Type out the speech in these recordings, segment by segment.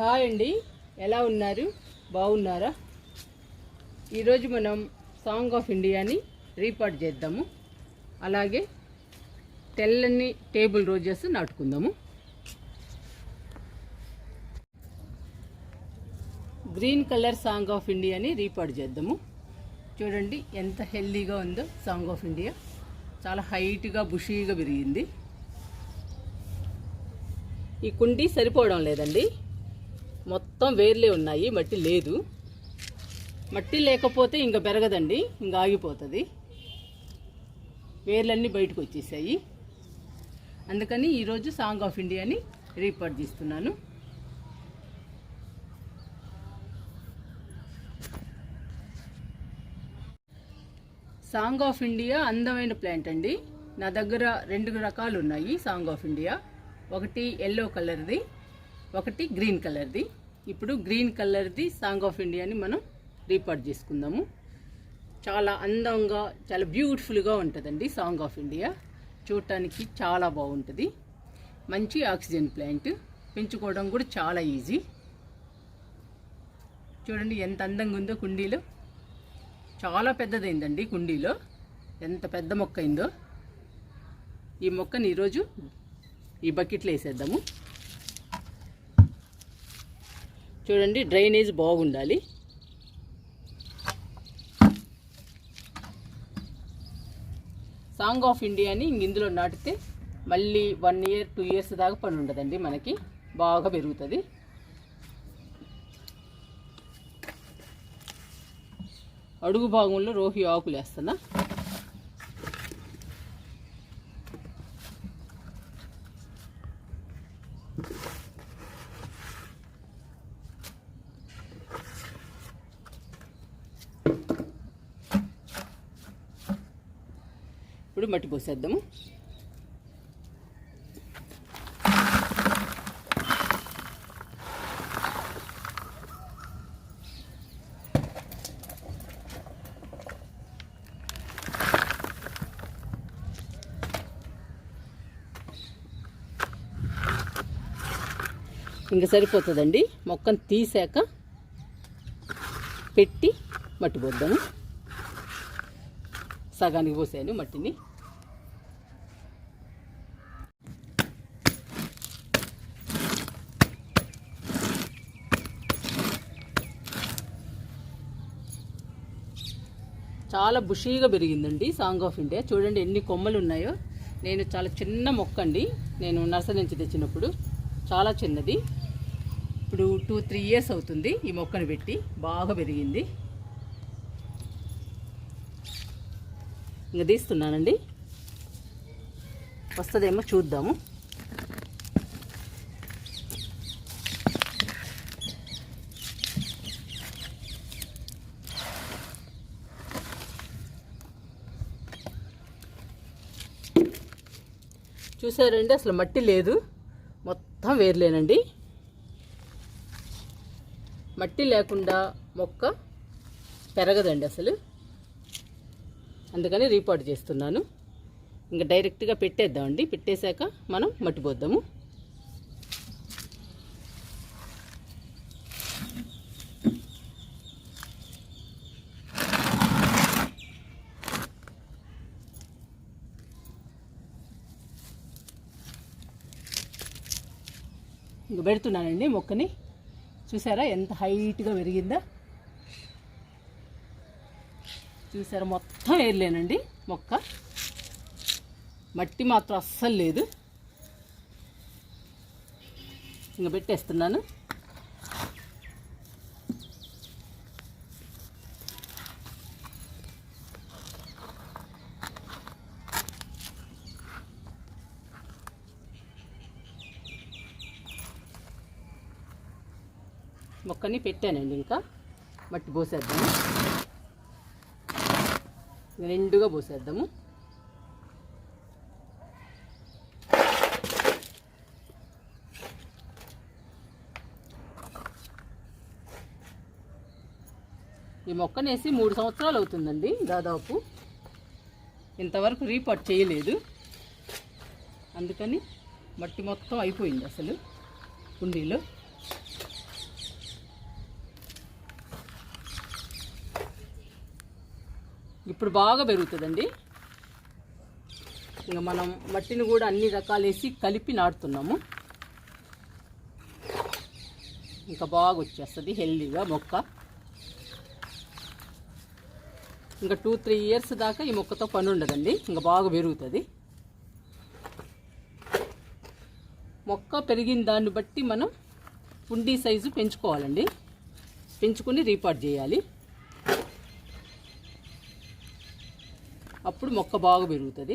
Hi అండి. ఎలా ఉన్నారు? బాగున్నారా? ఈరోజు మనం సాంగ్ ఆఫ్ ఇండియాని రీపార్ట్ చేద్దాము. అలాగే తెల్లని టేబుల్ రోజెస్ నాటుకుందాము. గ్రీన్ కలర్ సాంగ్ ఆఫ్ ఇండియాని రీపార్ట్ చేద్దాము. చూడండి ఎంత హెల్దీగా ఉందో సాంగ్ ఆఫ్ ఇండియా. చాలా హైట్గా బుషీగా పెరిగింది ఈ కుండీ సరిపోవడం లేదండి. మొత్తం వేర్లే ఉన్నాయి మట్టి లేదు. మట్టి లేకపోతే ఇంకా పెరగదండి ఇంకా ఆగిపోతుంది. వేర్లన్నీ బయటకు వచ్చేసాయి. అందుకని ఈరోజు సాంగ్ ఆఫ్ ఇండియాని రీపార్ట్ చేస్తున్నాను. సాంగ్ ఆఫ్ ఇండియా అందమైన ప్లాంట్ అండి. నా దగ్గర రెండు రకాలు ఉన్నాయి సాంగ్ ఆఫ్ ఇండియా ఒకటి ఎల్లో కలర్ది ఒకటి గ్రీన్ కలర్ది ఇప్పుడు గ్రీన్ కలర్ది సాంగ్ ఆఫ్ ఇండియాని మనం రీపార్ట్ చేసుకుందాము. చాలా అందంగా చాలా బ్యూటిఫుల్గా ఉంటుందండి సాంగ్ ఆఫ్ ఇండియా. చూడటానికి చాలా బాగుంటుంది. మంచి ఆక్సిజన్ ప్లాంట్. పెంచుకోవడం కూడా చాలా ఈజీ. చూడండి ఎంత అందంగా ఉందో కుండీలో. చాలా పెద్దదైందండి కుండీలో. ఎంత పెద్ద మొక్క అయిందో. ఈ మొక్కని ఈరోజు ఈ బకెట్లో వేసేద్దాము. చూడండి డ్రైనేజ్ బాగుండాలి. సాంగ్ ఆఫ్ ఇండియాని ఇందులో నాటితే మళ్ళీ వన్ ఇయర్ టూ ఇయర్స్ దాకా పని ఉండదండి మనకి. బాగా పెరుగుతుంది. అడుగు భాగంలో రోహి ఆకులు వేస్తున్నా ఇప్పుడు మట్టి పోసేద్దాము. ఇంకా సరిపోతుందండి. మొక్కను తీసాక పెట్టి మట్టి పోద్దాము. సగానికి పోసాను మట్టిని. చాలా బుషీగా పెరిగిందండి సాంగ్ ఆఫ్ ఇండియా. చూడండి ఎన్ని కొమ్మలు ఉన్నాయో నేను చాలా చిన్న మొక్క అండి నేను నర్సరీ నుంచి తెచ్చినప్పుడు చాలా చిన్నది. ఇప్పుడు టూ త్రీ ఇయర్స్ అవుతుంది ఈ మొక్కను పెట్టి. బాగా పెరిగింది. ఇంకా తీస్తున్నానండి. వస్తుందేమో చూద్దాము. చూసారండి? అసలు మట్టి లేదు. మొత్తం వేర్లేనండి. మట్టి లేకుండా మొక్క పెరగదండి అసలు. అందుకని రీపోర్ట్ చేస్తున్నాను. ఇంకా డైరెక్ట్గా పెట్టేద్దామండి. పెట్టేశాక మనం మట్టిపోద్దాము పెడుతున్నానండి మొక్కని. చూసారా ఎంత హైట్గా పెరిగిందా? చూసారా మొత్తం ఏర్లేనండి మొక్క. మట్టి మాత్రం అస్సలు లేదు. ఇంకా పెట్టేస్తున్నాను. మొక్కని పెట్టానండి ఇంకా. మట్టి పోసేద్దాము. రెండుగా పోసేద్దాము. ఈ మొక్కనేసి మూడు సంవత్సరాలు అవుతుందండి దాదాపు. ఇంతవరకు రీపాట్ చేయలేదు. అందుకని మట్టి మొత్తం అయిపోయింది అసలు కుండీలో. ఇప్పుడు బాగా పెరుగుతుందండి. ఇంకా మనం మట్టిని కూడా అన్ని రకాలు వేసి కలిపి నాటుతున్నాము. ఇంకా బాగా వచ్చేస్తుంది హెల్దీగా మొక్క. ఇంకా టూ త్రీ ఇయర్స్ దాకా ఈ మొక్కతో పని ఉండదండి. ఇంకా బాగా పెరుగుతుంది. మొక్క పెరిగిన దాన్ని బట్టి మనం కుండీ సైజు పెంచుకోవాలండి. పెంచుకుని రీపాట్ చేయాలి. అప్పుడు మొక్క బాగా పెరుగుతుంది.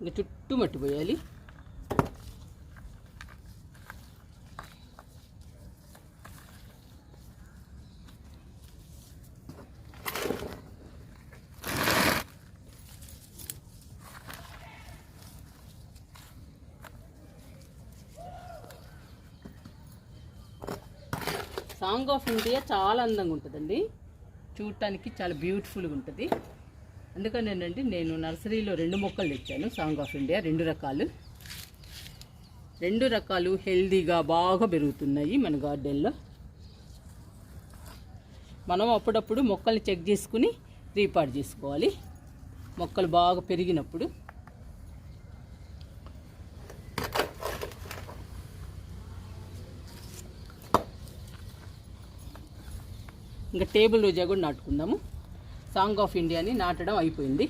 ఇంకా చుట్టూ మట్టి పోయాలి. సాంగ్ ఆఫ్ ఇండియా చాలా అందంగా ఉంటుందండి. చూడటానికి చాలా బ్యూటిఫుల్గా ఉంటుంది. అందుకనేనండి నేను నర్సరీలో రెండు మొక్కలు తెచ్చాను సాంగ్ ఆఫ్ ఇండియా రెండు రకాలు. రెండు రకాలు హెల్దీగా బాగా పెరుగుతున్నాయి మన గార్డెన్లో. మనం అప్పుడప్పుడు మొక్కల్ని చెక్ చేసుకుని రీపాట్ చేసుకోవాలి. మొక్కలు బాగా పెరిగినప్పుడు ఇంకా టేబుల్ రోజా కూడా నాటుకుందాము. సాంగ్ ఆఫ్ ఇండియాని నాటడం అయిపోయింది.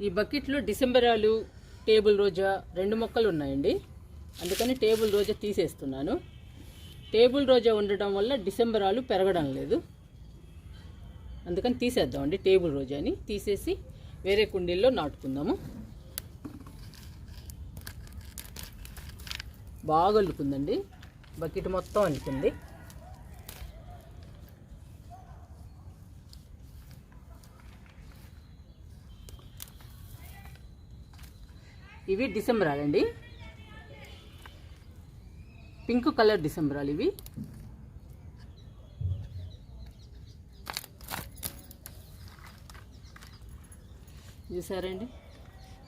ఈ బకెట్లో డిసెంబరాలు టేబుల్ రోజా రెండు మొక్కలు ఉన్నాయండి. అందుకని టేబుల్ రోజా తీసేస్తున్నాను. టేబుల్ రోజా ఉండటం వల్ల డిసెంబరాలు పెరగడం లేదు. అందుకని తీసేద్దామండి టేబుల్ రోజాని. తీసేసి వేరే కుండీల్లో నాటుకుందాము. బాగా అల్లుకుందండి. బకెట్ మొత్తం అల్లుకుంది. ఇవి డిసెంబరాలండి. పింక్ కలర్ డిసెంబరాలు ఇవి. చూసారండి?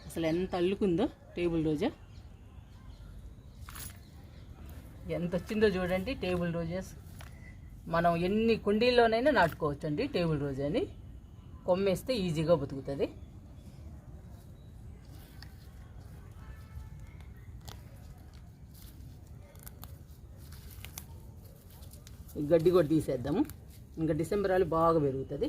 అసలు ఎంత అల్లుకుందో టేబుల్ రోజా? ఎంత వచ్చిందో చూడండి టేబుల్ రోజెస్. మనం ఎన్ని కుండీల్లోనైనా నాటుకోవచ్చండి టేబుల్ రోజాని. కొమ్మేస్తే ఈజీగా బతుకుతుంది. ఈ గడ్డి కూడా తీసేద్దాము. ఇంకా డిసెంబర్ వాళ్ళు బాగా పెరుగుతుంది.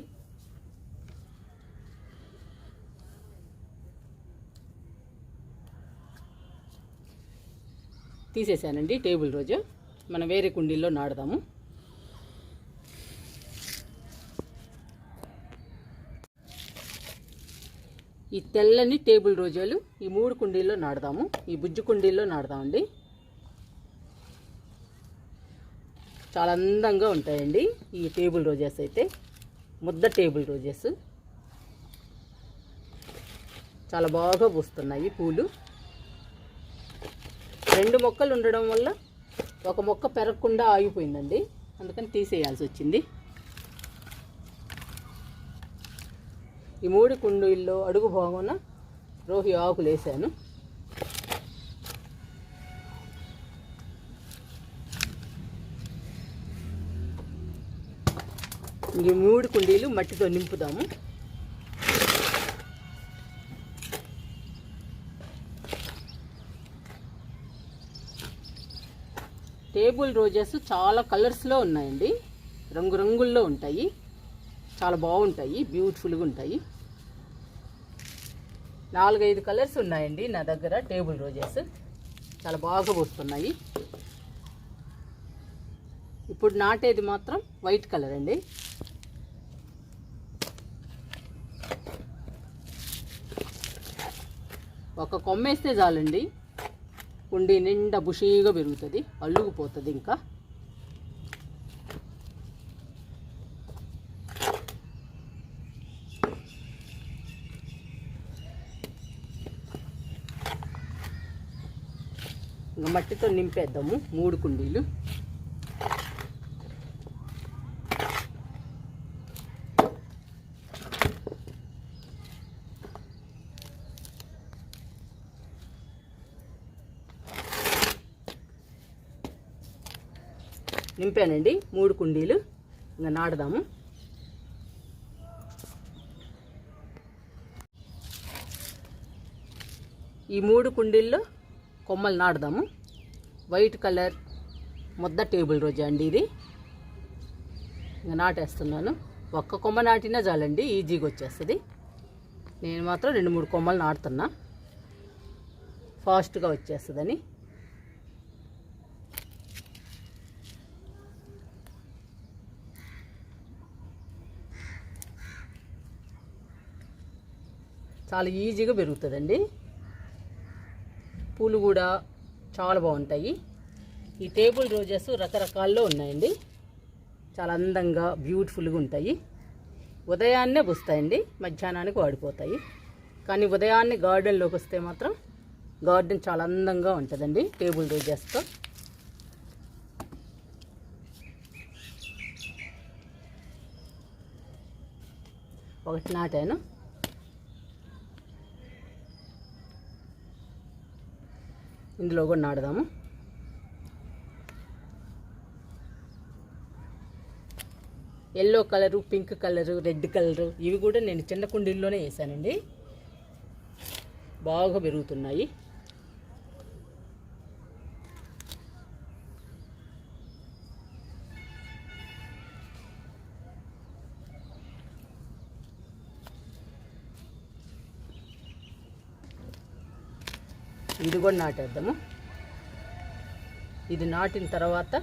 తీసేసానండి టేబుల్ రోజు. మనం వేరే కుండీల్లో నాడదాము ఈ తెల్లని టేబుల్ రోజాలు ఈ మూడు కుండీల్లో నాడదాము ఈ బుజ్జు కుండీల్లో నాడదామండి చాలా అందంగా ఉంటాయండి ఈ టేబుల్ రోజెస్ అయితే. ముద్ద టేబుల్ రోజెస్. చాలా బాగా పూస్తున్నాయి పూలు. రెండు మొక్కలు ఉండడం వల్ల ఒక మొక్క పెరగకుండా ఆగిపోయిందండి. అందుకని తీసేయాల్సి వచ్చింది. ఈ మూడు కుండీల్లో అడుగు భాగమున రోహి ఆకులు వేసాను ఈ మూడు కుండీలు మట్టితో నింపుదాము. టేబుల్ రోజెస్ చాలా కలర్స్లో ఉన్నాయండి. రంగురంగుల్లో ఉంటాయి. చాలా బాగుంటాయి. బ్యూటిఫుల్గా ఉంటాయి. నాలుగైదు కలర్స్ ఉన్నాయండి నా దగ్గర టేబుల్ రోజెస్. చాలా బాగా పూస్తున్నాయి ఇప్పుడు నాటేది మాత్రం వైట్ కలర్ అండి. ఒక కొమ్మేస్తే చాలండి. కుండీ నిండా బుషీగా పెరుగుతుంది అల్లుకుపోతుంది ఇంకా. మట్టితో నింపేద్దాము మూడు కుండీలు. నింపానండి మూడు కుండీలు. ఇంకా నాటుదాము. ఈ మూడు కుండీల్లో కొమ్మలు నాటుదాము. వైట్ కలర్ ముద్ద టేబుల్ రోజా అండి ఇది. ఇంకా నాటేస్తున్నాను. ఒక్క కొమ్మ నాటినా చాలండి ఈజీగా వచ్చేస్తుంది. నేను మాత్రం రెండు మూడు కొమ్మలు నాటుతున్నా. ఫాస్ట్గా వచ్చేస్తుందని. చాలా ఈజీగా పెరుగుతుందండి. పూలు కూడా చాలా బాగుంటాయి. ఈ టేబుల్ రోజెస్ రకరకాల్లో ఉన్నాయండి. చాలా అందంగా బ్యూటిఫుల్గా ఉంటాయి. ఉదయాన్నే పూస్తాయండి మధ్యాహ్నానికి వాడిపోతాయి. కానీ ఉదయాన్నే గార్డెన్లోకి వస్తే మాత్రం గార్డెన్ చాలా అందంగా ఉంటుందండి టేబుల్ రోజెస్తో. ఒకటి నాటాను. ఇందులో కూడా నాడదాము yellow colour pink colour red colour ఇవి కూడా నేను చిన్న కుండీల్లోనే వేసానండి. బాగా పెరుగుతున్నాయి. ఇది కూడా నాటేద్దాము. ఇది నాటిన తర్వాత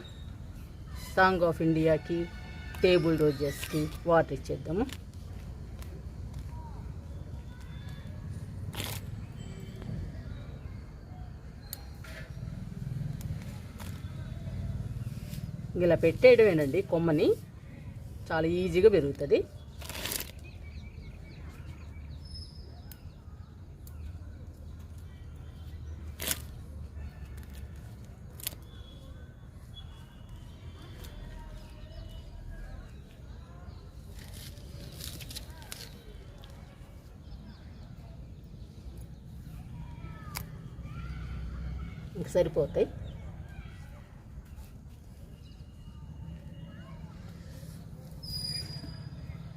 సాంగ్ ఆఫ్ ఇండియాకి టేబుల్ రోజెస్కి వాటర్ ఇచ్చేద్దాము. ఇలా పెట్టేయడమేనండి కొమ్మని. చాలా ఈజీగా పెరుగుతుంది. ఇంక సరిపోతాయి.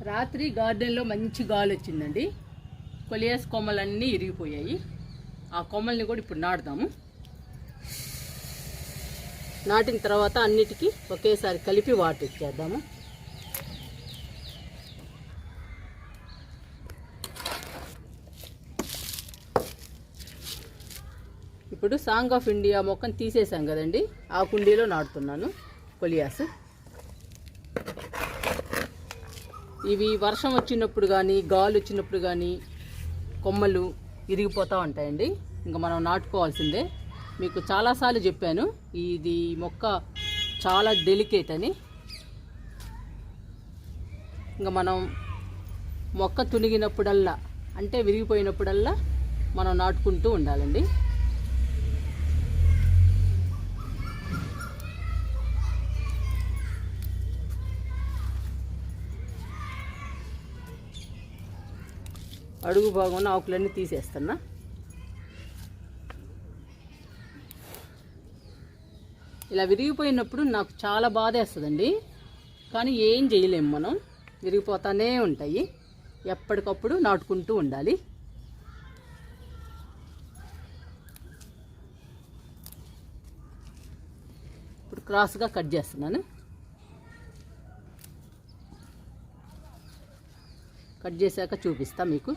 రాత్రి గార్డెన్లో మంచి గాలి వచ్చిందండి. కొలియాస్ కొమ్మలన్నీ ఇరిగిపోయాయి. ఆ కొమ్మల్ని కూడా ఇప్పుడు నాటుదాము. నాటిన తర్వాత అన్నిటికీ ఒకేసారి కలిపి వాటర్ ఇచ్చేద్దాము. ఇప్పుడు సాంగ్ ఆఫ్ ఇండియా మొక్కను తీసేసాం కదండి. ఆ కుండీలో నాటుతున్నాను. కొలియాస్. ఇవి వర్షం వచ్చినప్పుడు కానీ గాలి వచ్చినప్పుడు కానీ కొమ్మలు ఇరిగిపోతూ ఉంటాయండి. ఇంకా మనం నాటుకోవాల్సిందే. మీకు చాలాసార్లు చెప్పాను ఇది మొక్క చాలా డెలికేట్ అని. ఇంకా మనం మొక్క తునిగినప్పుడల్లా అంటే విరిగిపోయినప్పుడల్లా మనం నాటుకుంటూ ఉండాలండి. అడుగు భాగం ఆకులన్నీ తీసేస్తున్నా. ఇలా విరిగిపోయినప్పుడు నాకు చాలా బాధ వేస్తుందండి కానీ ఏం చేయలేము మనం. విరిగిపోతానే ఉంటాయి. ఎప్పటికప్పుడు నాటుకుంటూ ఉండాలి. ఇప్పుడు క్రాస్గా కట్ చేస్తున్నాను. కట్ చేశాక చూపిస్తా మీకు.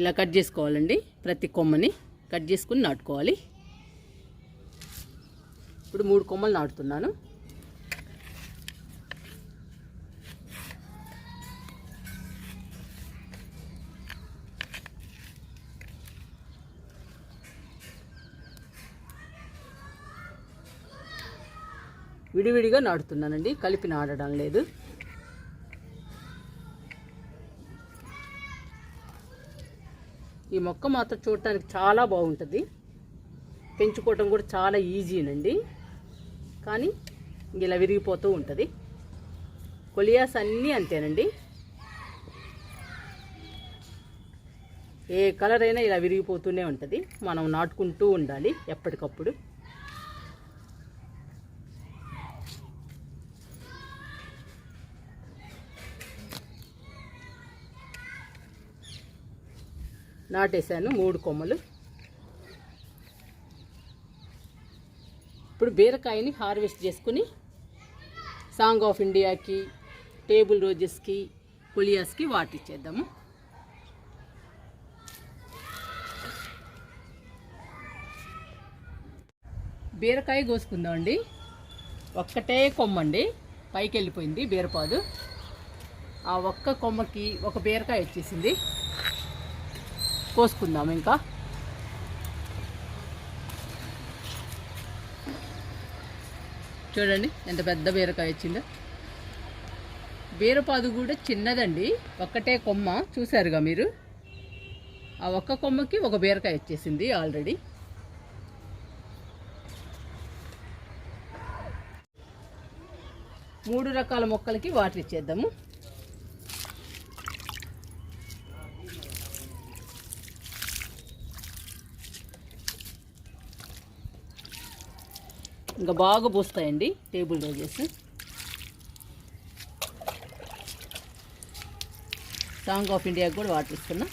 ఇలా కట్ చేసుకోవాలండి ప్రతి కొమ్మని. కట్ చేసుకుని నాటుకోవాలి. ఇప్పుడు మూడు కొమ్మలు నాటుతున్నాను. విడివిడిగా నాటుతున్నానండి. కలిపి నాడడం లేదు. ఈ మొక్క మాత్రం చూడటానికి చాలా బాగుంటుంది. పెంచుకోవటం కూడా చాలా ఈజీనండి. కానీ ఇలా విరిగిపోతూ ఉంటుంది. కొలియాస్ అన్నీ అంతేనండి. ఏ కలర్ అయినా ఇలా విరిగిపోతూనే ఉంటుంది. మనం నాటుకుంటూ ఉండాలి ఎప్పటికప్పుడు. నాటేశాను మూడు కొమ్మలు. ఇప్పుడు బీరకాయని హార్వెస్ట్ చేసుకుని సాంగ్ ఆఫ్ ఇండియాకి టేబుల్ రోజెస్కి కొలియాస్కి వాటిచ్చేద్దాము. బీరకాయ కోసుకుందామండి. ఒక్కటే కొమ్మండి. పైకి వెళ్ళిపోయింది బీరపాదు. ఆ ఒక్క కొమ్మకి ఒక బీరకాయ వచ్చేసింది. కోసుకుందాం ఇంకా. చూడండి ఎంత పెద్ద బీరకాయ వచ్చిందో బీరపాదు కూడా చిన్నదండి ఒక్కటే కొమ్మ చూసారుగా మీరు? ఆ ఒక్క కొమ్మకి ఒక బీరకాయ వచ్చేసింది ఆల్రెడీ. మూడు రకాల మొక్కలకి వాటర్ ఇచ్చేద్దాము ఇంకా బాగా పూస్తాయండి టేబుల్ రోజెస్. సాంగ్ ఆఫ్ ఇండియాకి కూడా వాటర్ ఇస్తున్నా.